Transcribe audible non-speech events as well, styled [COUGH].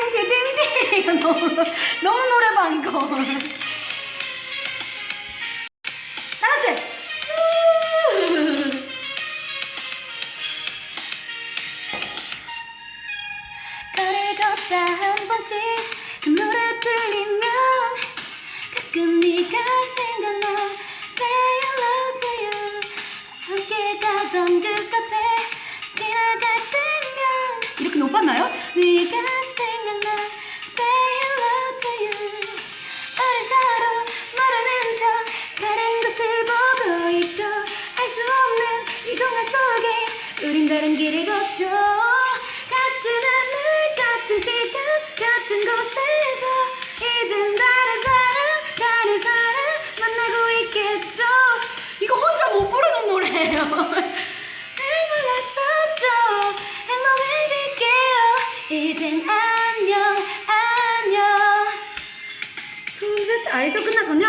띵띵 이거 [LAUGHS] 너무 너무 노래방 이거. 다 같이. 거리 걷다 한 번씩 그 노래 들리면 가끔 네가 생각나 Say hello to you 함께 가던 그 카페 지나갈 때면 이렇게 높았나요? 네가 생각나. Say hello to you. 우리 서로 모르는 척 다른 곳을 보고 있죠. 알 수 없는 이 공간 속에 우린 다른 길을 걷죠. 같은 하늘 같은 시간 같은 곳에서 이젠 다른 사람 다른 사람 만나고 있겠죠. 이거 혼자 못 부르는 노래예요. [LAUGHS] 날 몰랐었죠. 행복을 빌게요. 이젠 안녕 손짓 아이도 끝났군요